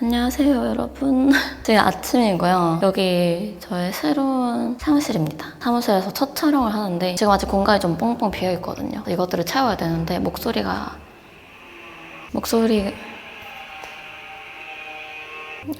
안녕하세요 여러분. 지금 아침이고요. 여기 저의 새로운 사무실입니다. 사무실에서 첫 촬영을 하는데 지금 아직 공간이 좀 뻥뻥 비어 있거든요. 이것들을 채워야 되는데 목소리가 목소리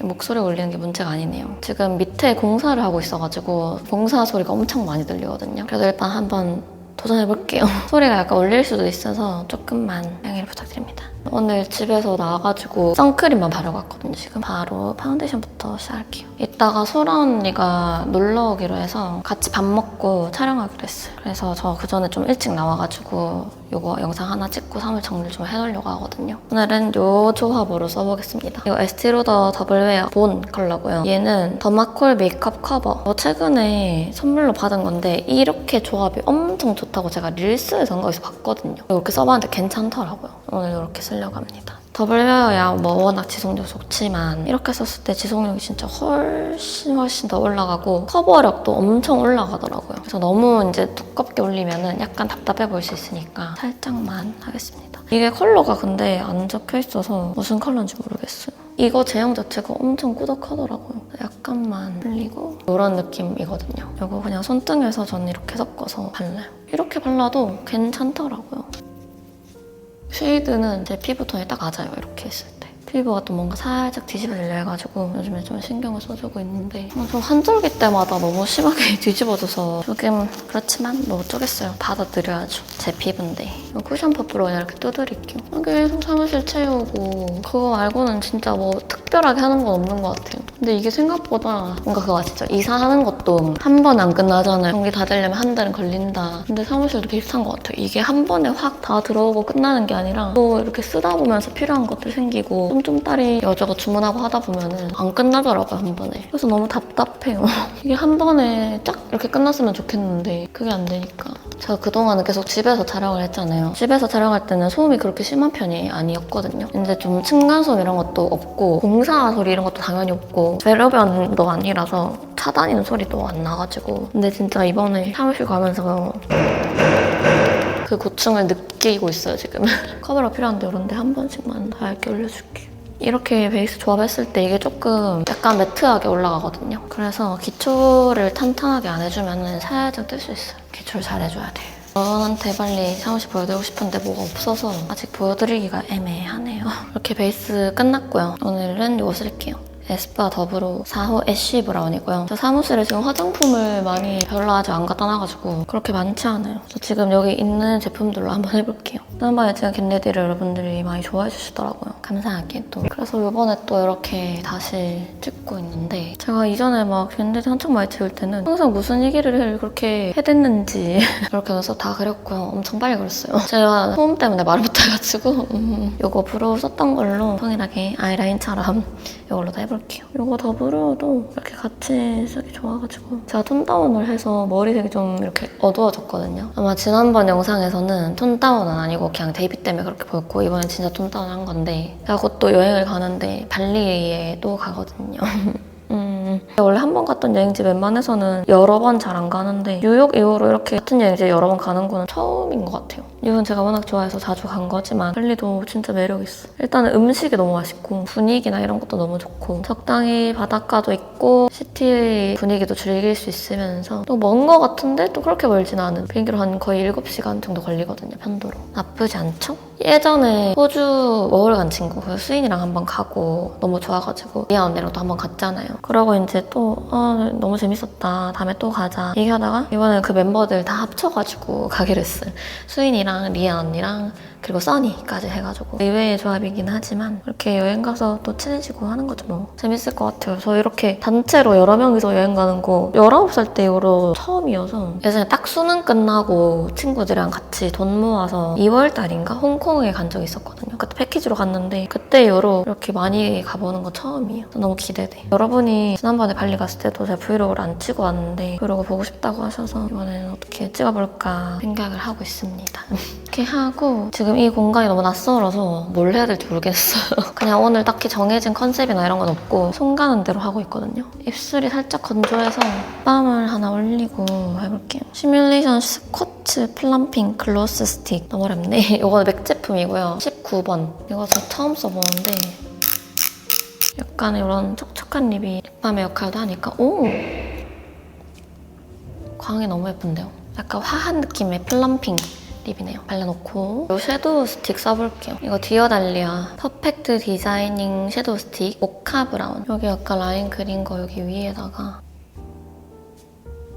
목소리 올리는 게 문제가 아니네요. 지금 밑에 공사를 하고 있어가지고 공사 소리가 엄청 많이 들리거든요. 그래도 일단 한번 도전해볼게요. 소리가 약간 울릴 수도 있어서 조금만 양해를 부탁드립니다 오늘 집에서 나와가지고 선크림만 바르고 왔거든요. 지금 바로 파운데이션부터 시작할게요. 이따가 소라 언니가 놀러 오기로 해서 같이 밥 먹고 촬영하기로 했어요. 그래서 저 그 전에 좀 일찍 나와가지고 이거 영상 하나 찍고 사물 정리 좀 해놓으려고 하거든요. 오늘은 요 조합으로 써보겠습니다. 이거 에스티로더 더블웨어 본 컬러고요. 얘는 더마콜 메이크업 커버. 저 최근에 선물로 받은 건데 이렇게 조합이 엄청 좋다고 제가 릴스에서 어디서 봤거든요. 이렇게 써봤는데 괜찮더라고요. 오늘 이렇게 쓰려고 합니다. 더블웨어야 뭐 워낙 지속력 좋지만 이렇게 썼을 때 지속력이 진짜 훨씬 훨씬 더 올라가고 커버력도 엄청 올라가더라고요. 그래서 너무 이제 두껍게 올리면은 약간 답답해 보일 수 있으니까 살짝만 하겠습니다. 이게 컬러가 근데 안 적혀 있어서 무슨 컬러인지 모르겠어요. 이거 제형 자체가 엄청 꾸덕하더라고요. 약간만 흘리고 이런 느낌이거든요. 이거 그냥 손등에서 저는 이렇게 섞어서 발라요. 이렇게 발라도 괜찮더라고요. 쉐이드는 제 피부톤에 딱 맞아요. 이렇게 했을 때. 피부가 또 뭔가 살짝 뒤집어지려 해가지고 요즘에 좀 신경을 써주고 있는데 어, 저 한절기 때마다 너무 심하게 뒤집어져서 조금 그렇지만 뭐 어쩌겠어요. 받아들여야죠. 제 피부인데. 쿠션 퍼프로 그냥 이렇게 두드릴게요. 계속 사무실 채우고 그거 말고는 진짜 뭐 특 별하게 하는 건 없는 것 같아요. 근데 이게 생각보다 뭔가 그거 아시죠? 이사하는 것도 한 번에 안 끝나잖아요. 전기 다 되려면 한 달은 걸린다. 근데 사무실도 비슷한 것 같아요. 이게 한 번에 확 다 들어오고 끝나는 게 아니라 또 이렇게 쓰다 보면서 필요한 것들 생기고 쫌쫌따리 여자가 주문하고 하다 보면은 안 끝나더라고요, 한 번에. 그래서 너무 답답해요. 이게 한 번에 쫙 이렇게 끝났으면 좋겠는데 그게 안 되니까. 제가 그동안은 계속 집에서 촬영을 했잖아요. 집에서 촬영할 때는 소음이 그렇게 심한 편이 아니었거든요. 근데 좀 층간소음 이런 것도 없고 공사 소리 이런 것도 당연히 없고 배로변도 아니라서 차 다니는 소리도 안 나가지고. 근데 진짜 이번에 사무실 가면서 그 고충을 느끼고 있어요 지금. 커버가 필요한데 이런데 한 번씩만 다 얇게 올려줄게요. 이렇게 베이스 조합했을 때 이게 조금 약간 매트하게 올라가거든요. 그래서 기초를 탄탄하게 안 해주면 살짝 뜰 수 있어요. 기초를 잘 해줘야 돼요 저한테 빨리 사무실 보여드리고 싶은데 뭐가 없어서 아직 보여드리기가 애매하네요 이렇게 베이스 끝났고요 오늘은 이거 쓸게요 에스쁘아 더브로 4호 애쉬 브라운이고요. 저 사무실에 지금 화장품을 많이 별로 아직 안 갖다 놔가지고 그렇게 많지 않아요. 그래서 지금 여기 있는 제품들로 한번 해볼게요. 지난번에 제가 겟레디를 여러분들이 많이 좋아해 주시더라고요. 감사하게 또. 그래서 이번에 또 이렇게 다시 찍고 있는데 제가 이전에 막 겟레디 한창 많이 찍을 때는 항상 무슨 얘기를 그렇게 해댔는지 이렇게 해서 다 그렸고요. 엄청 빨리 그렸어요. 제가 소음 때문에 말을 못해가지고 음, 이거 브로우 썼던 걸로 통일하게 아이라인처럼 이걸로 다 해볼게요. 이거 더불어도 이렇게 같이 쓰기 좋아가지고 제가 톤 다운을 해서 머리색이 좀 이렇게 어두워졌거든요. 아마 지난번 영상에서는 톤 다운은 아니고 그냥 데이비 때문에 그렇게 보였고 이번엔 진짜 톤 다운 한 건데 곧또 여행을 가는데 발리에 또 가거든요. 음, 원래 한 번 갔던 여행지 웬만해서는 여러 번 잘 안 가는데 뉴욕 이후로 이렇게 같은 여행지 여러 번 가는 거는 처음인 것 같아요. 뉴욕은 제가 워낙 좋아해서 자주 간 거지만 발리도 진짜 매력 있어. 일단은 음식이 너무 맛있고 분위기나 이런 것도 너무 좋고 적당히 바닷가도 있고 시티 분위기도 즐길 수 있으면서 또 먼 거 같은데 또 그렇게 멀진 않은 비행기로 한 거의 7시간 정도 걸리거든요 편도로. 나쁘지 않죠? 예전에 호주 워홀 간 친구 그 수인이랑 한번 가고 너무 좋아가지고 리아 언니랑 또 한번 갔잖아요. 그러고 이제 또 아, 너무 재밌었다. 다음에 또 가자. 얘기하다가 이번에 그 멤버들 다 합쳐가지고 가기로 했어요. 수인이랑 리아 언니랑 그리고 써니까지 해가지고 의외의 조합이긴 하지만 이렇게 여행 가서 또 친해지고 하는 거죠 뭐. 재밌을 것 같아요. 저 이렇게 단체로 여러 명이서 여행 가는 거 19살 때 이후로 처음이어서 예전에 딱 수능 끝나고 친구들이랑 같이 돈 모아서 2월 달인가 홍콩에 간 적이 있었거든요. 그때 패키지로 갔는데 그때 이후로 이렇게 많이 가보는 건 처음이에요. 너무 기대돼. 여러분이 지난번에 발리 갔을 때도 제가 브이로그를 안 찍어 왔는데 브이로그 보고 싶다고 하셔서 이번에는 어떻게 찍어볼까 생각을 하고 있습니다. 이렇게 하고 지금 이 공간이 너무 낯설어서 뭘 해야 될지 모르겠어요. 그냥 오늘 딱히 정해진 컨셉이나 이런 건 없고 손 가는 대로 하고 있거든요. 입술이 살짝 건조해서 땀을 하나 올리고 해볼게요. 시뮬레이션 스쿼트 플럼핑 글로스 스틱 너무 어렵네. 이거는 맥 제품이고요. 19번. 이거 저 처음 써보는데 약간 이런 촉촉한 립이 립밤의 역할도 하니까 오! 광이 너무 예쁜데요? 약간 화한 느낌의 플럼핑 립이네요. 발라놓고 이 섀도우 스틱 써볼게요. 이거 디어달리아 퍼펙트 디자이닝 섀도우 스틱 모카 브라운 여기 약간 라인 그린 거 여기 위에다가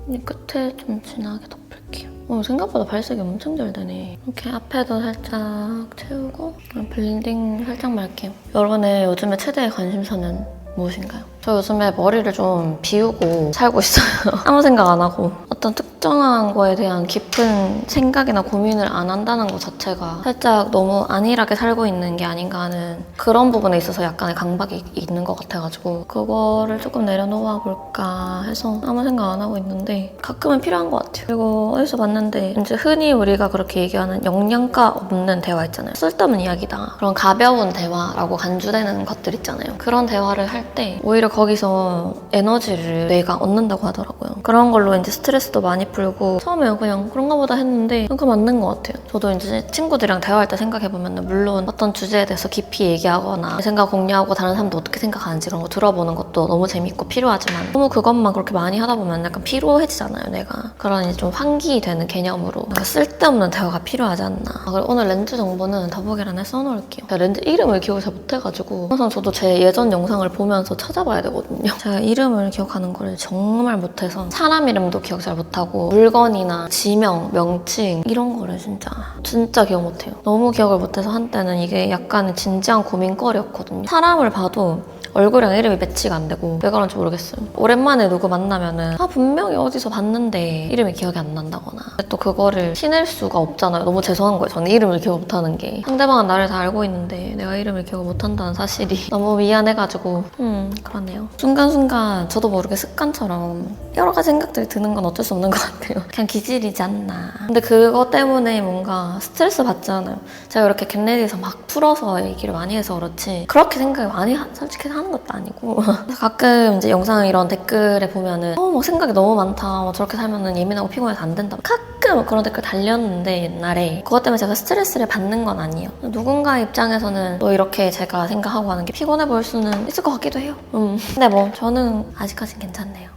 이 끝에 좀 진하게 덮을게요. 어, 생각보다 발색이 엄청 잘 되네. 이렇게 앞에도 살짝 채우고 블렌딩 살짝 말게요. 여러분의 요즘에 최대의 관심사는 무엇인가요? 저 요즘에 머리를 좀 비우고 살고 있어요. 아무 생각 안 하고 어떤 특정한 거에 대한 깊은 생각이나 고민을 안 한다는 것 자체가 살짝 너무 안일하게 살고 있는 게 아닌가 하는 그런 부분에 있어서 약간의 강박이 있는 것 같아가지고 그거를 조금 내려놓아 볼까 해서 아무 생각 안 하고 있는데 가끔은 필요한 것 같아요. 그리고 어디서 봤는데 이제 흔히 우리가 그렇게 얘기하는 영양가 없는 대화 있잖아요. 쓸데없는 이야기다. 그런 가벼운 대화라고 간주되는 것들 있잖아요. 그런 대화를 할 때 오히려 거기서 에너지를 뇌가 얻는다고 하더라고요. 그런 걸로 이제 스트레스도 많이 풀고 처음에 그냥 그런가 보다 했는데 그거 맞는 것 같아요. 저도 이제 친구들이랑 대화할 때 생각해보면 물론 어떤 주제에 대해서 깊이 얘기하거나 내 생각 공유하고 다른 사람도 어떻게 생각하는지 그런 거 들어보는 것도 너무 재밌고 필요하지만 너무 그것만 그렇게 많이 하다 보면 약간 피로해지잖아요, 내가. 그런 좀 환기 되는 개념으로 그러니까 쓸데없는 대화가 필요하지 않나. 아, 그리고 오늘 렌즈 정보는 더보기란에 써놓을게요. 렌즈 이름을 기억을 잘 못해가지고 항상 저도 제 예전 영상을 보면서 찾아봐야 되거든요. 제가 이름을 기억하는 거를 정말 못해서 사람 이름도 기억 잘 못하고 물건이나 지명, 명칭 이런 거를 진짜 진짜 기억 못해요. 너무 기억을 못해서 한때는 이게 약간 진지한 고민거리였거든요. 사람을 봐도 얼굴이랑 이름이 매치가 안 되고 왜 그런지 모르겠어요. 오랜만에 누구 만나면은 아 분명히 어디서 봤는데 이름이 기억이 안 난다거나 또 그거를 티낼 수가 없잖아요. 너무 죄송한 거예요. 저는 이름을 기억 못하는 게 상대방은 나를 다 알고 있는데 내가 이름을 기억 못한다는 사실이 너무 미안해가지고 음 그러네요. 순간순간 저도 모르게 습관처럼 여러 가지 생각들이 드는 건 어쩔 수 없는 것 같아요. 그냥 기질이지 않나. 근데 그것 때문에 뭔가 스트레스 받지 않아요. 제가 이렇게 겟레디에서 막 풀어서 얘기를 많이 해서 그렇지 그렇게 생각을 많이 하- 솔직히 하는 것도 아니고 가끔 이제 영상 이런 댓글에 보면은 어 뭐 생각이 너무 많다 뭐 저렇게 살면은 예민하고 피곤해서 안 된다 가끔 그런 댓글 달렸는데 옛날에 그것 때문에 제가 스트레스를 받는 건 아니에요 누군가 입장에서는 또 이렇게 제가 생각하고 하는 게 피곤해 보일 수는 있을 것 같기도 해요 음. 근데 뭐 저는 아직까진 괜찮네요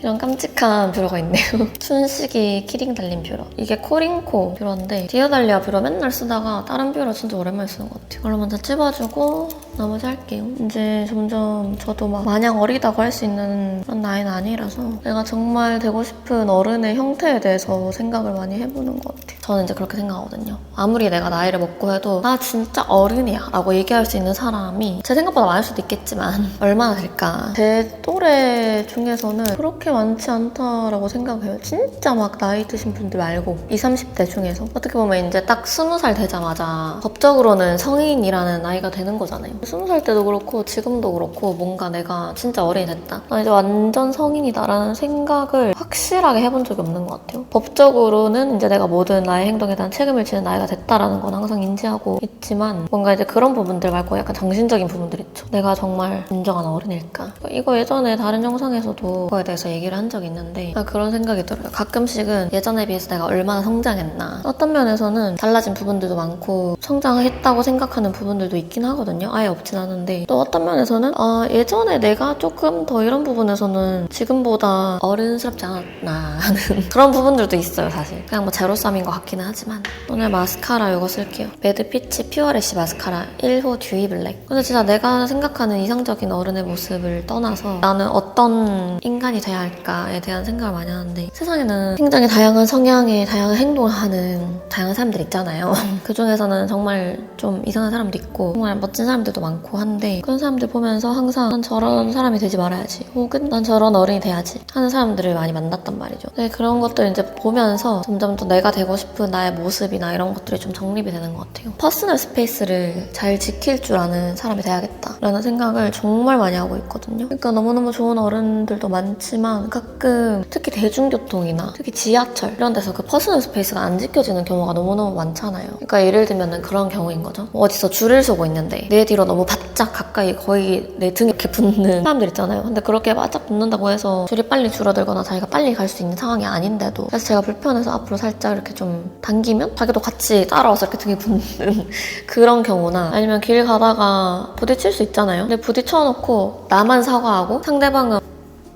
이런 깜찍한 뷰러가 있네요. 춘식이 키링 달린 뷰러. 이게 코링코 뷰러인데 디어달리아 뷰러 맨날 쓰다가 다른 뷰러 진짜 오랜만에 쓰는 것 같아요. 이걸로 먼저 찝어주고 나머지 할게요. 이제 점점 저도 막 마냥 어리다고 할 수 있는 그런 나이는 아니라서 내가 정말 되고 싶은 어른의 형태에 대해서 생각을 많이 해보는 것 같아요. 저는 이제 그렇게 생각하거든요. 아무리 내가 나이를 먹고 해도 나 진짜 어른이야 라고 얘기할 수 있는 사람이 제 생각보다 많을 수도 있겠지만 얼마나 될까. 제 또래 중에서는 그렇게 많지 않다라고 생각해요. 진짜 막 나이 드신 분들 말고 20, 30대 중에서 어떻게 보면 이제 딱 20살 되자마자 법적으로는 성인이라는 나이가 되는 거잖아요. 20살 때도 그렇고 지금도 그렇고 뭔가 내가 진짜 어른이 됐다. 나 이제 완전 성인이다라는 생각을 확실하게 해본 적이 없는 것 같아요. 법적으로는 이제 내가 모든 나의 행동에 대한 책임을 지는 나이가 됐다라는 건 항상 인지하고 있지만 뭔가 이제 그런 부분들 말고 약간 정신적인 부분들 있죠. 내가 정말 진정한 어른일까? 이거 예전에 다른 영상에서도 그거에 대해서 얘기를 한 적이 있는데 아, 그런 생각이 들어요. 가끔씩은 예전에 비해서 내가 얼마나 성장했나. 어떤 면에서는 달라진 부분들도 많고 성장했다고 생각하는 부분들도 있긴 하거든요. 아예 없진 않은데 또 어떤 면에서는 아, 예전에 내가 조금 더 이런 부분에서는 지금보다 어른스럽지 않았나 하는 그런 부분들도 있어요, 사실. 그냥 뭐 제로썸인 것 같기는 하지만 오늘 마스카라 이거 쓸게요. 매드 피치 퓨어래쉬 마스카라 1호 듀이 블랙. 근데 진짜 내가 생각하는 이상적인 어른의 모습을 떠나서 나는 어떤 인간이 돼야 할까에 대한 생각을 많이 하는데 세상에는 굉장히 다양한 성향의 다양한 행동을 하는 다양한 사람들 있잖아요. 그 중에서는 정말 좀 이상한 사람도 있고 정말 멋진 사람들도 많고 한데 그런 사람들 보면서 항상 난 저런 사람이 되지 말아야지 혹은 난 저런 어른이 돼야지 하는 사람들을 많이 만났단 말이죠. 네, 그런 것들 이제 보면서 점점 더 내가 되고 싶은 나의 모습이나 이런 것들이 좀 정립이 되는 것 같아요. 퍼스널 스페이스를 잘 지킬 줄 아는 사람이 돼야겠다라는 생각을 정말 많이 하고 있거든요. 그러니까 너무너무 좋은 어른들도 많지만 가끔 특히 대중교통이나 특히 지하철 이런 데서 그 퍼스널 스페이스가 안 지켜지는 경우가 너무너무 많잖아요. 그러니까 예를 들면 그런 경우인 거죠. 뭐 어디서 줄을 서고 있는데 내 뒤로 너무 바짝 가까이 거의 내 등에 이렇게 붙는 사람들 있잖아요. 근데 그렇게 바짝 붙는다고 해서 줄이 빨리 줄어들거나 자기가 빨리 갈 수 있는 상황이 아닌데도 그래서 제가 불편해서 앞으로 살짝 이렇게 좀 당기면 자기도 같이 따라와서 이렇게 등에 붙는 그런 경우나 아니면 길 가다가 부딪힐 수 있잖아요. 근데 부딪혀놓고 나만 사과하고 상대방은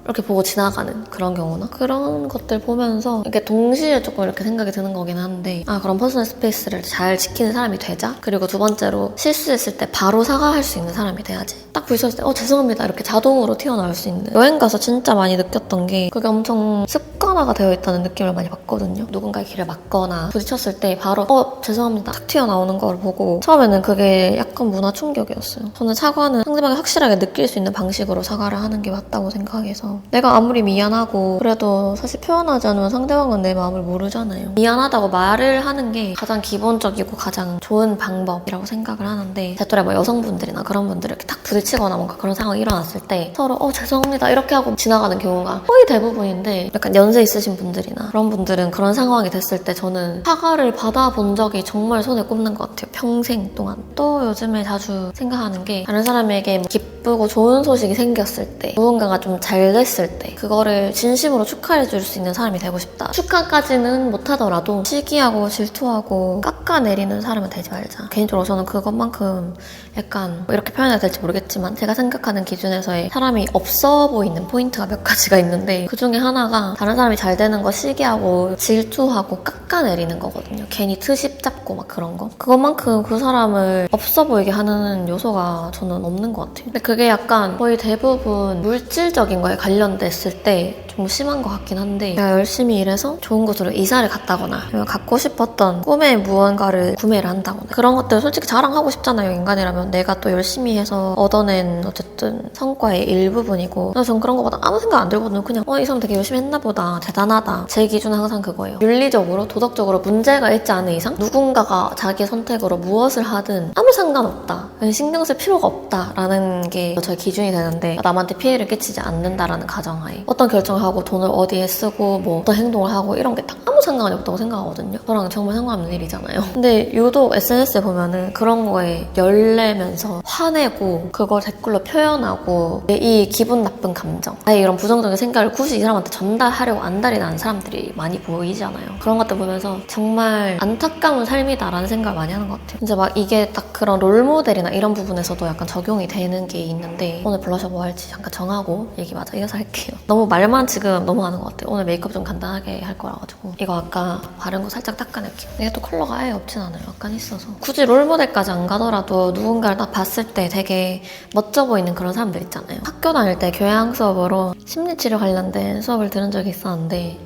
이렇게 보고 지나가는 그런 경우나? 그런 것들 보면서 이게 동시에 조금 이렇게 생각이 드는 거긴 한데 아 그럼 퍼스널 스페이스를 잘 지키는 사람이 되자? 그리고 두 번째로 실수했을 때 바로 사과할 수 있는 사람이 돼야지. 딱 부딪혔을 때 어 죄송합니다. 이렇게 자동으로 튀어나올 수 있는. 여행 가서 진짜 많이 느꼈던 게 그게 엄청 습관화가 되어 있다는 느낌을 많이 받거든요. 누군가의 길을 막거나 부딪혔을 때 바로 어 죄송합니다. 탁 튀어나오는 걸 보고 처음에는 그게 약간 문화 충격이었어요. 저는 사과는 상대방이 확실하게 느낄 수 있는 방식으로 사과를 하는 게 맞다고 생각해서 내가 아무리 미안하고 그래도 사실 표현하지 않으면 상대방은 내 마음을 모르잖아요. 미안하다고 말을 하는 게 가장 기본적이고 가장 좋은 방법이라고 생각을 하는데 제 또래 뭐 여성분들이나 그런 분들 이렇게 탁 부딪히거나 뭔가 그런 상황이 일어났을 때 서로 어 죄송합니다 이렇게 하고 지나가는 경우가 거의 대부분인데 약간 연세 있으신 분들이나 그런 분들은 그런 상황이 됐을 때 저는 사과를 받아본 적이 정말 손에 꼽는 것 같아요. 평생 동안. 또 요즘에 자주 생각하는 게 다른 사람에게 뭐 기쁘고 좋은 소식이 생겼을 때 무언가가 좀잘 됐을 때 그거를 진심으로 축하해 줄 수 있는 사람이 되고 싶다. 축하까지는 못하더라도 시기하고 질투하고 깎아내리는 사람은 되지 말자. 개인적으로 저는 그것만큼 약간 뭐 이렇게 표현해야 될지 모르겠지만 제가 생각하는 기준에서의 사람이 없어 보이는 포인트가 몇 가지가 있는데 그 중에 하나가 다른 사람이 잘 되는 거 시기하고 질투하고 깎아내리는 거거든요. 괜히 트집 잡고 막 그런 거. 그것만큼 그 사람을 없어 보이게 하는 요소가 저는 없는 것 같아요. 근데 그게 약간 거의 대부분 물질적인 거에 관련 됐을 때좀 심한 것 같긴 한데 내가 열심히 일해서 좋은 곳으로 이사를 갔다거나 아니면 갖고 싶었던 꿈의 무언가를 구매를 한다거나 그런 것들 솔직히 자랑하고 싶잖아요 인간이라면. 내가 또 열심히 해서 얻어낸 어쨌든 성과의 일부분이고. 전 그런 거보다 아무 생각 안 들거든요 그냥 어 이 사람 되게 열심히 했나 보다. 대단하다. 제 기준은 항상 그거예요. 윤리적으로 도덕적으로 문제가 있지 않은 이상 누군가가 자기 선택으로 무엇을 하든 아무 상관없다. 신경 쓸 필요가 없다라는 게 저의 기준이 되는데 남한테 피해를 끼치지 않는다라는 가정하에 어떤 결정을 하고 돈을 어디에 쓰고 뭐 어떤 행동을 하고 이런 게다 아무 상관이 없다고 생각하거든요. 저랑 정말 상관없는 일이잖아요. 근데 유독 SNS에 보면은 그런 거에 열내면서 화내고 그걸 댓글로 표현하고 이 기분 나쁜 감정 아예 이런 부정적인 생각을 굳이 이 사람한테 전달하려고 안달이 나는 사람들이 많이 보이잖아요. 그런 것들 보면서 정말 안타까운 삶이다라는 생각을 많이 하는 것 같아요. 이제 막 이게 딱 그런 롤모델이나 이런 부분에서도 약간 적용이 되는 게 있는데 오늘 블러셔 뭐 할지 잠깐 정하고 얘기 마저 이어서 할게요. 너무 말만 지금 하는 것 같아요. 오늘 메이크업 좀 간단하게 할 거라 가지고 이거 아까 바른 거 살짝 닦아낼게요. 이게 또 컬러가 아예 없진 않아요. 약간 있어서 굳이 롤모델까지 안 가더라도 누군가를 딱 봤을 때 되게 멋져 보이는 그런 사람들 있잖아요. 학교 다닐 때 교양 수업으로 심리치료 관련된 수업을 들은 적이 있었는데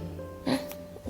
응?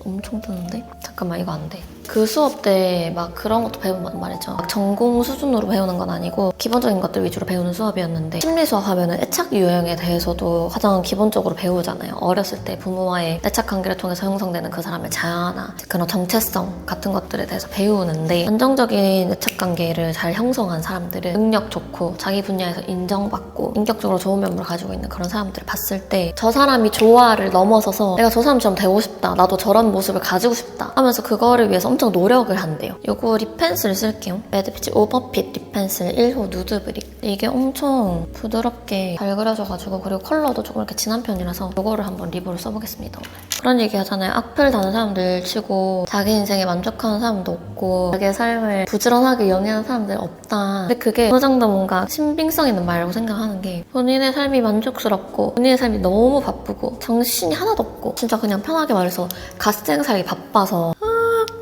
엄청 뜨는데? 잠깐만 이거 안 돼. 그 수업 때 막 그런 것도 배운단 말이죠. 막 전공 수준으로 배우는 건 아니고 기본적인 것들 위주로 배우는 수업이었는데 심리 수업 하면은 애착 유형에 대해서도 가장 기본적으로 배우잖아요. 어렸을 때 부모와의 애착 관계를 통해서 형성되는 그 사람의 자아나 그런 정체성 같은 것들에 대해서 배우는데 안정적인 애착 관계를 잘 형성한 사람들은 능력 좋고 자기 분야에서 인정받고 인격적으로 좋은 면모를 가지고 있는 그런 사람들을 봤을 때 저 사람이 좋아를 넘어서서 내가 저 사람처럼 되고 싶다. 나도 저런 모습을 가지고 싶다. 하면서 그거를 위해서 엄청 노력을 한대요. 요거 립 펜슬 쓸게요. 매드피치 오버핏 립 펜슬 1호 누드 브릭. 이게 엄청 부드럽게 잘 그려져가지고 그리고 컬러도 조금 이렇게 진한 편이라서 요거를 한번 립으로 써보겠습니다. 그런 얘기 하잖아요. 악플 다는 사람들 치고 자기 인생에 만족하는 사람도 없고 자기의 삶을 부지런하게 영위하는 사람들 없다. 근데 그게 어느 정도 뭔가 신빙성 있는 말이라고 생각하는 게 본인의 삶이 만족스럽고 본인의 삶이 너무 바쁘고 정신이 하나도 없고 진짜 그냥 편하게 말해서 갓생 살기 바빠서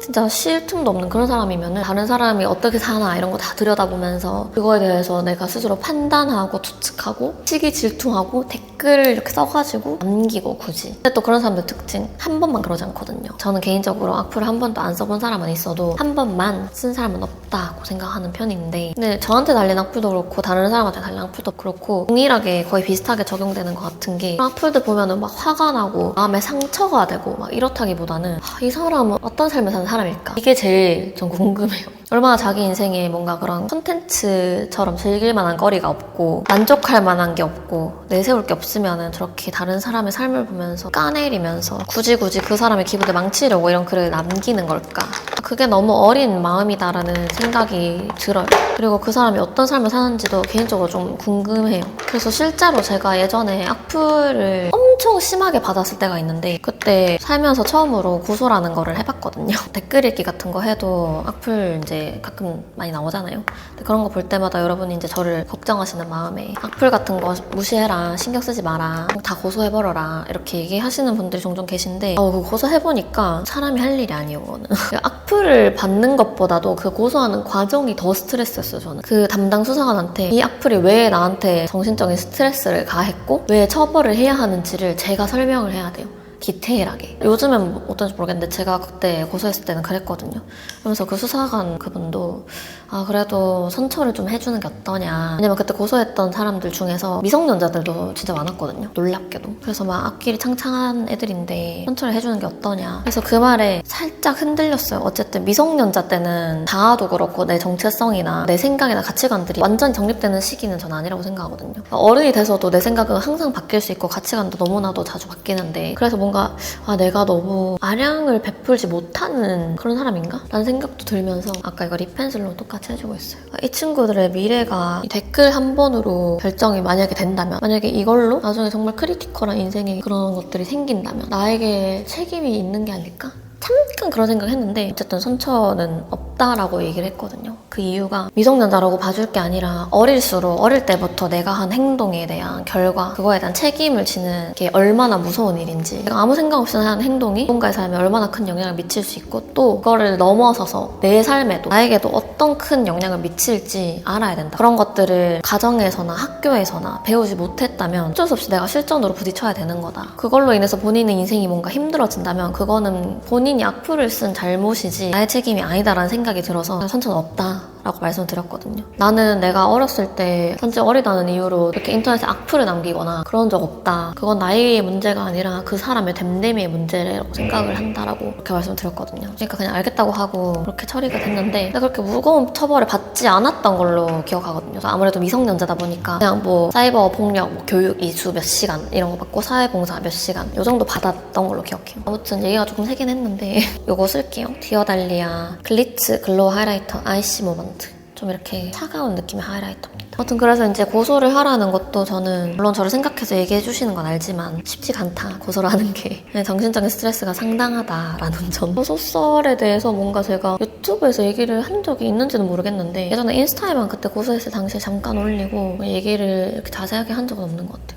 진짜 쉴 틈도 없는 그런 사람이면 다른 사람이 어떻게 사나 이런 거 다 들여다보면서 그거에 대해서 내가 스스로 판단하고 추측하고 시기 질투하고 댓글을 이렇게 써가지고 남기고 굳이. 근데 또 그런 사람들 특징 한 번만 그러지 않거든요. 저는 개인적으로 악플을 한 번도 안 써본 사람은 있어도 한 번만 쓴 사람은 없다고 생각하는 편인데 근데 저한테 달린 악플도 그렇고 다른 사람한테 달린 악플도 그렇고 동일하게 거의 비슷하게 적용되는 것 같은 게 악플들 보면은 막 화가 나고 마음에 상처가 되고 막 이렇다기보다는 아, 이 사람은 어떤 삶을 사는 사람일까 이게 제일 전 궁금해요 얼마나 자기 인생에 뭔가 그런 콘텐츠처럼 즐길 만한 거리가 없고 만족할 만한 게 없고 내세울 게 없으면은 저렇게 다른 사람의 삶을 보면서 까내리면서 굳이 굳이 그 사람의 기분을 망치려고 이런 글을 남기는 걸까 그게 너무 어린 마음이다라는 생각이 들어요. 그리고 그 사람이 어떤 삶을 사는지도 개인적으로 좀 궁금해요. 그래서 실제로 제가 예전에 악플을 엄청 심하게 받았을 때가 있는데 그때 살면서 처음으로 고소라는 거를 해봤거든요. 댓글 읽기 같은 거 해도 악플 이제 가끔 많이 나오잖아요. 그런 거 볼 때마다 여러분이 이제 저를 걱정하시는 마음에 악플 같은 거 무시해라, 신경 쓰지 마라, 다 고소해버려라 이렇게 얘기하시는 분들이 종종 계신데 어, 그 고소해보니까 사람이 할 일이 아니에요, 그거는. 악플을 받는 것보다도 그 고소하는 과정이 더 스트레스였어요, 저는. 그 담당 수사관한테 이 악플이 왜 나한테 정신적인 스트레스를 가했고 왜 처벌을 해야 하는지를 제가 설명을 해야 돼요. 디테일하게. 요즘엔 뭐 어떤지 모르겠는데 제가 그때 고소했을 때는 그랬거든요. 그러면서 그 수사관 그분도 아 그래도 선처를 좀 해주는 게 어떠냐. 왜냐면 그때 고소했던 사람들 중에서 미성년자들도 진짜 많았거든요. 놀랍게도. 그래서 막 앞길이 창창한 애들인데 선처를 해주는 게 어떠냐. 그래서 그 말에 살짝 흔들렸어요. 어쨌든 미성년자 때는 자아도 그렇고 내 정체성이나 내 생각이나 가치관들이 완전 정립되는 시기는 전 아니라고 생각하거든요. 어른이 돼서도 내 생각은 항상 바뀔 수 있고 가치관도 너무나도 자주 바뀌는데 그래서 뭔가 아 내가 너무 아량을 베풀지 못하는 그런 사람인가? 라는 생각도 들면서 아까 이거 립펜슬로 똑같이 해주고 있어요. 이 친구들의 미래가 이 댓글 한 번으로 결정이 만약에 된다면 만약에 이걸로 나중에 정말 크리티컬한 인생의 그런 것들이 생긴다면 나에게 책임이 있는 게 아닐까? 잠깐 그런 생각을 했는데 어쨌든 선처는 없다라고 얘기를 했거든요. 그 이유가 미성년자라고 봐줄 게 아니라 어릴수록 어릴 때부터 내가 한 행동에 대한 결과 그거에 대한 책임을 지는 게 얼마나 무서운 일인지 내가 아무 생각 없이 하는 행동이 누군가의 삶에 얼마나 큰 영향을 미칠 수 있고 또 그거를 넘어서서 내 삶에도 나에게도 어떤 큰 영향을 미칠지 알아야 된다. 그런 것들을 가정에서나 학교에서나 배우지 못했다면 어쩔 수 없이 내가 실전으로 부딪혀야 되는 거다. 그걸로 인해서 본인의 인생이 뭔가 힘들어진다면 그거는 본인 이 악플을 쓴 잘못이지 나의 책임이 아니다라는 생각이 들어서 선처는 없다 라고 말씀을 드렸거든요. 나는 내가 어렸을 때 현재 어리다는 이유로 이렇게 인터넷에 악플을 남기거나 그런 적 없다. 그건 나의 문제가 아니라 그 사람의 됨됨이의 문제라고 생각을 한다라고 그렇게 말씀을 드렸거든요. 그러니까 그냥 알겠다고 하고 그렇게 처리가 됐는데 내가 그렇게 무거운 처벌을 받지 않았던 걸로 기억하거든요. 아무래도 미성년자다 보니까 그냥 뭐 사이버 폭력, 뭐 교육 이수 몇 시간 이런 거 받고 사회봉사 몇 시간 요 정도 받았던 걸로 기억해요. 아무튼 얘기가 조금 세긴 했는데 요거 쓸게요. 디어달리아 글리츠 글로우 하이라이터 아이시 모먼트 좀 이렇게 차가운 느낌의 하이라이터입니다. 아무튼 그래서 이제 고소를 하라는 것도 저는 물론 저를 생각해서 얘기해 주시는 건 알지만 쉽지가 않다 고소를 하는 게 정신적인 스트레스가 상당하다라는 점 고소설에 대해서 뭔가 제가 유튜브에서 얘기를 한 적이 있는지는 모르겠는데 예전에 인스타에만 그때 고소했을 당시에 잠깐 올리고 얘기를 이렇게 자세하게 한 적은 없는 것 같아요.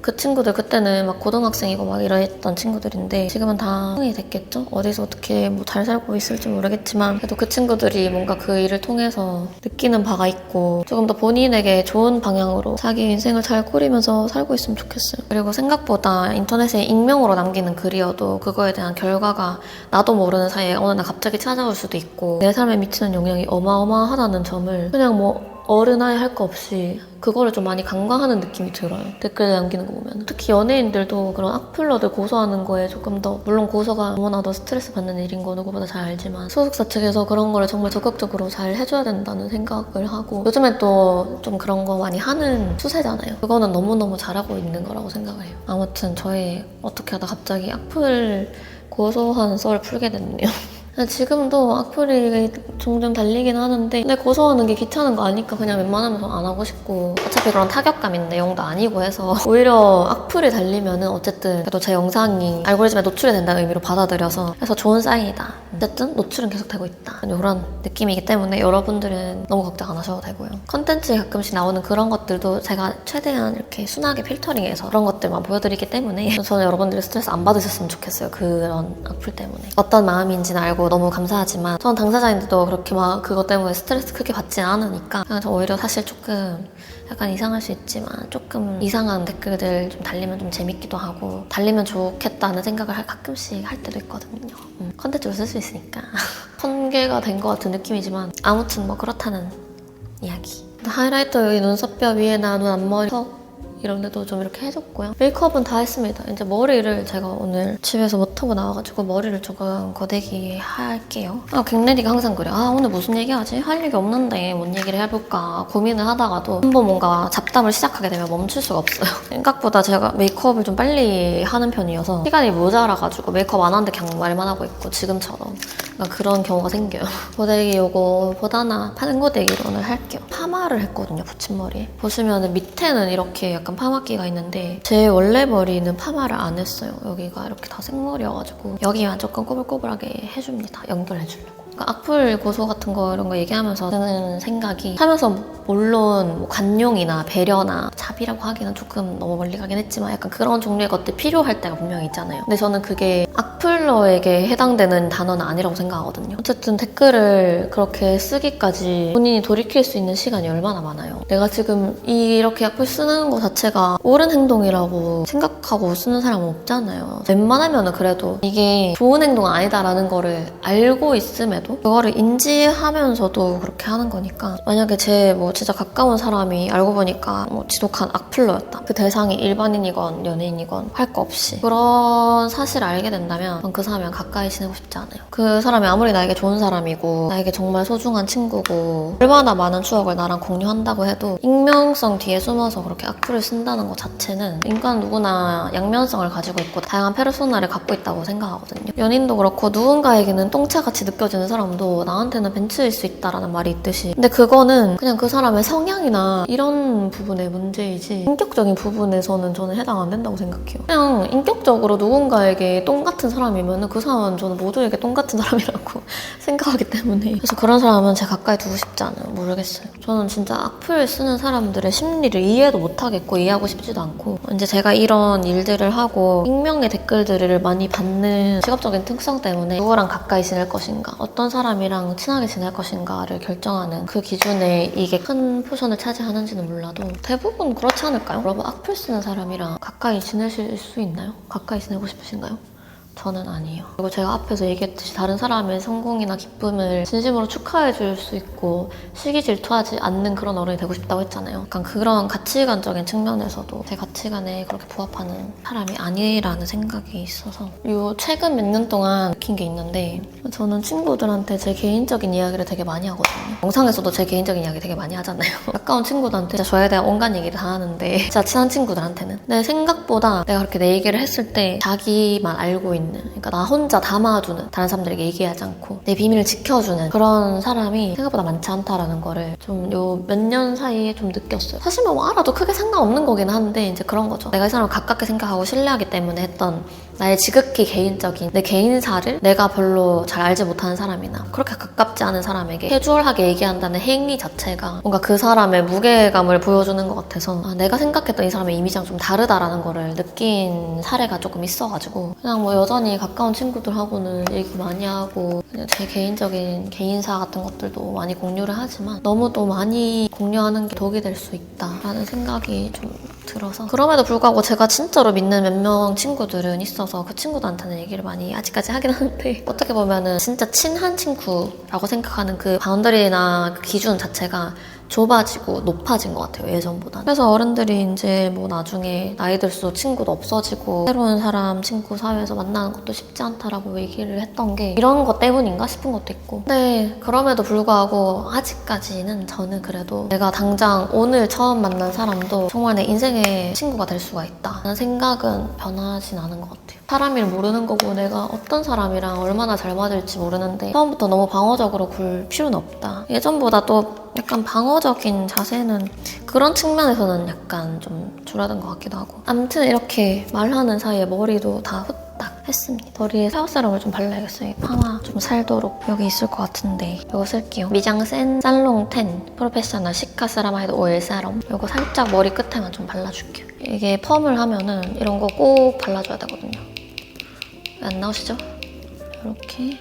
그 친구들 그때는 막 고등학생이고 막 이러했던 친구들인데 지금은 다 성인이 됐겠죠? 어디서 어떻게 뭐 잘 살고 있을지 모르겠지만 그래도 그 친구들이 뭔가 그 일을 통해서 느끼는 바가 있고 조금 더 본인에게 좋은 방향으로 자기 인생을 잘 꾸리면서 살고 있으면 좋겠어요. 그리고 생각보다 인터넷에 익명으로 남기는 글이어도 그거에 대한 결과가 나도 모르는 사이에 어느 날 갑자기 찾아올 수도 있고 내 삶에 미치는 영향이 어마어마하다는 점을 그냥 뭐 어른아이 할 거 없이 그거를 좀 많이 간과하는 느낌이 들어요. 댓글 남기는 거 보면. 특히 연예인들도 그런 악플러들 고소하는 거에 조금 더, 물론 고소가 너무나도 스트레스 받는 일인 거 누구보다 잘 알지만, 소속사 측에서 그런 거를 정말 적극적으로 잘 해줘야 된다는 생각을 하고, 요즘에 또 좀 그런 거 많이 하는 추세잖아요. 그거는 너무너무 잘하고 있는 거라고 생각을 해요. 아무튼 저희 어떻게 하다 갑자기 악플 고소한 썰을 풀게 됐네요. 지금도 악플이 종종 달리긴 하는데 근데 고소하는 게 귀찮은 거 아니까 그냥 웬만하면 안 하고 싶고. 어차피 그런 타격감 있는 내용도 아니고 해서. 오히려 악플이 달리면은 어쨌든 그래도 제 영상이 알고리즘에 노출이 된다는 의미로 받아들여서 그래서 좋은 사인이다. 어쨌든 노출은 계속 되고 있다. 이런 느낌이기 때문에 여러분들은 너무 걱정 안 하셔도 되고요. 컨텐츠에 가끔씩 나오는 그런 것들도 제가 최대한 이렇게 순하게 필터링해서 그런 것들만 보여드리기 때문에 저는 여러분들이 스트레스 안 받으셨으면 좋겠어요. 그런 악플 때문에. 어떤 마음인지는 알고 너무 감사하지만 전 당사자인데도 그렇게 막 그것 때문에 스트레스 크게 받지는 않으니까 저 오히려 사실 조금 약간 이상할 수 있지만 조금 이상한 댓글들 좀 달리면 좀 재밌기도 하고 달리면 좋겠다는 생각을 할- 가끔씩 할 때도 있거든요. 음, 컨텐츠로 쓸 수 있으니까 선계가 된 것 같은 느낌이지만 아무튼 뭐 그렇다는 이야기. 하이라이터 여기 눈썹뼈 위에나 눈 앞머리 턱 이런 데도 좀 이렇게 해줬고요. 메이크업은 다 했습니다. 이제 머리를 제가 오늘 집에서 못하고 나와가지고 머리를 조금 거대기 할게요. 아, 갱레디가 항상 그래. 아, 오늘 무슨 얘기하지? 할 얘기 없는데 뭔 얘기를 해볼까 고민을 하다가도 한번 뭔가 잡담을 시작하게 되면 멈출 수가 없어요. 생각보다 제가 메이크업을 좀 빨리 하는 편이어서 시간이 모자라가지고 메이크업 안 하는데 그냥 말만 하고 있고 지금처럼. 그러니까 그런 경우가 생겨요. 고데기 요거 보다나 파는 고데기로 오늘 할게요. 파마를 했거든요, 붙임머리에. 보시면 밑에는 이렇게 약간 파마기가 있는데 제 원래 머리는 파마를 안 했어요. 여기가 이렇게 다 생머리여가지고 여기만 조금 꼬불꼬불하게 해줍니다. 연결해주려고. 그러니까 악플 고소 같은 거 이런 거 얘기하면서 드는 생각이 하면서 물론 뭐 관용이나 배려나 자비라고 하기는 조금 너무 멀리 가긴 했지만 약간 그런 종류의 것들 필요할 때가 분명히 있잖아요. 근데 저는 그게 악플러에게 해당되는 단어는 아니라고 생각하거든요. 어쨌든 댓글을 그렇게 쓰기까지 본인이 돌이킬 수 있는 시간이 얼마나 많아요. 내가 지금 이렇게 악플 쓰는 것 자체가 옳은 행동이라고 생각하고 쓰는 사람은 없잖아요. 웬만하면 그래도 이게 좋은 행동은 아니다라는 거를 알고 있음에도 그거를 인지하면서도 그렇게 하는 거니까 만약에 제 뭐 진짜 가까운 사람이 알고 보니까 뭐 지독한 악플러였다. 그 대상이 일반인이건 연예인이건 할 거 없이 그런 사실을 알게 된다면 전그 사람이랑 가까이 지내고 싶지 않아요. 그 사람이 아무리 나에게 좋은 사람이고 나에게 정말 소중한 친구고 얼마나 많은 추억을 나랑 공유한다고 해도 익명성 뒤에 숨어서 그렇게 악플을 쓴다는 것 자체는 인간 누구나 양면성을 가지고 있고 다양한 페르소나를 갖고 있다고 생각하거든요. 연인도 그렇고 누군가에게는 똥차같이 느껴지는 사람도 나한테는 벤츠일 수 있다라는 말이 있듯이 근데 그거는 그냥 그 사람의 성향이나 이런 부분의 문제이지 인격적인 부분에서는 저는 해당 안 된다고 생각해요. 그냥 인격적으로 누군가에게 똥 같은 사람이면 그 사람은 저는 모두에게 똥 같은 사람이라고 생각하기 때문에 그래서 그런 사람은 제 가까이 두고 싶지 않아요. 모르겠어요. 저는 진짜 악플 쓰는 사람들의 심리를 이해도 못하겠고 이해하고 싶지도 않고 이제 제가 이런 일들을 하고 익명의 댓글들을 많이 받는 직업적인 특성 때문에 누구랑 가까이 지낼 것인가 어떤 사람이랑 친하게 지낼 것인가를 결정하는 그 기준에 이게 큰 포션을 차지하는지는 몰라도 대부분 그렇지 않을까요? 여러분 악플 쓰는 사람이랑 가까이 지내실 수 있나요? 가까이 지내고 싶으신가요? 저는 아니에요. 그리고 제가 앞에서 얘기했듯이 다른 사람의 성공이나 기쁨을 진심으로 축하해 줄 수 있고 시기 질투하지 않는 그런 어른이 되고 싶다고 했잖아요. 약간 그런 가치관적인 측면에서도 제 가치관에 그렇게 부합하는 사람이 아니라는 생각이 있어서 요 최근 몇 년 동안 느낀 게 있는데 저는 친구들한테 제 개인적인 이야기를 되게 많이 하거든요. 영상에서도 제 개인적인 이야기 되게 많이 하잖아요. 가까운 친구들한테 저에 대한 온갖 얘기를 다 하는데 진짜 친한 친구들한테는 내 생각보다 내가 그렇게 내 얘기를 했을 때 자기만 알고 있는 그러니까 나 혼자 담아두는 다른 사람들에게 얘기하지 않고 내 비밀을 지켜주는 그런 사람이 생각보다 많지 않다라는 거를 좀 요 몇 년 사이에 좀 느꼈어요. 사실 뭐 알아도 크게 상관없는 거긴 한데 이제 그런 거죠. 내가 이 사람을 가깝게 생각하고 신뢰하기 때문에 했던 나의 지극히 개인적인 내 개인사를 내가 별로 잘 알지 못하는 사람이나 그렇게 가깝지 않은 사람에게 캐주얼하게 얘기한다는 행위 자체가 뭔가 그 사람의 무게감을 보여주는 것 같아서 아, 내가 생각했던 이 사람의 이미지랑 좀 다르다라는 거를 느낀 사례가 조금 있어가지고 그냥 뭐 여전히 가까운 친구들하고는 얘기 많이 하고 그냥 제 개인적인 개인사 같은 것들도 많이 공유를 하지만 너무 또 많이 공유하는 게 독이 될 수 있다라는 생각이 좀 들어서. 그럼에도 불구하고 제가 진짜로 믿는 몇 명 친구들은 있어서 그 친구들한테는 얘기를 많이 아직까지 하긴 하는데 어떻게 보면은 진짜 친한 친구라고 생각하는 그 바운더리나 그 기준 자체가 좁아지고 높아진 것 같아요 예전보다 그래서 어른들이 이제 뭐 나중에 나이 들수록 친구도 없어지고 새로운 사람 친구 사회에서 만나는 것도 쉽지 않다라고 얘기를 했던 게 이런 것 때문인가 싶은 것도 있고. 근데 그럼에도 불구하고 아직까지는 저는 그래도 내가 당장 오늘 처음 만난 사람도 정말 내 인생의 친구가 될 수가 있다. 라는 생각은 변하진 않은 것 같아요 사람을 모르는 거고 내가 어떤 사람이랑 얼마나 잘 맞을지 모르는데 처음부터 너무 방어적으로 굴 필요는 없다. 예전보다 또 약간 방어적인 자세는 그런 측면에서는 약간 좀 줄어든 것 같기도 하고. 아무튼 이렇게 말하는 사이에 머리도 다 후딱 했습니다. 머리에 사각세럼을 좀 발라야겠어요. 이 파마 좀 살도록 여기 있을 것 같은데 이거 쓸게요. 미장센 살롱 텐 프로페셔널 시카 세라마이드 오일 세럼. 이거 살짝 머리 끝에만 좀 발라줄게요. 이게 펌을 하면은 이런 거 꼭 발라줘야 되거든요 안 나오시죠? 이렇게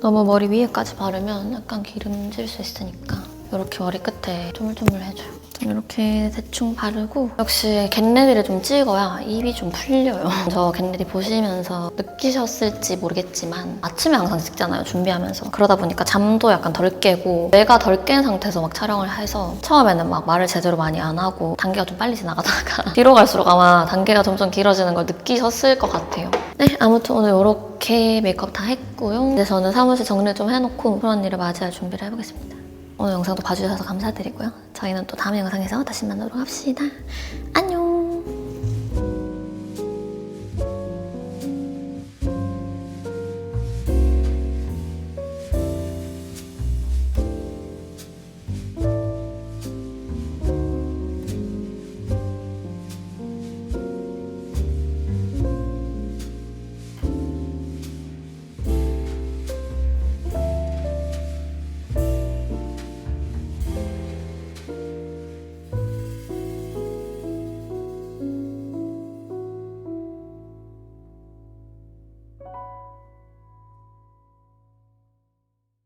너무 머리 위에까지 바르면 약간 기름질 수 있으니까 이렇게 머리 끝에 조물조물 해줘요. 좀 이렇게 대충 바르고 역시 겟레디를 좀 찍어야 입이 좀 풀려요. 저 겟레디 보시면서 느끼셨을지 모르겠지만 아침에 항상 찍잖아요. 준비하면서 그러다 보니까 잠도 약간 덜 깨고 뇌가 덜 깬 상태에서 막 촬영을 해서 처음에는 막 말을 제대로 많이 안 하고 단계가 좀 빨리 지나가다가 뒤로 갈수록 아마 단계가 점점 길어지는 걸 느끼셨을 것 같아요. 네, 아무튼 오늘 이렇게 메이크업 다 했고요. 이제 저는 사무실 정리 좀 해놓고 그런 일을 맞이할 준비를 해보겠습니다. 오늘 영상도 봐주셔서 감사드리고요. 저희는 또 다음 영상에서 다시 만나도록 합시다. 안녕!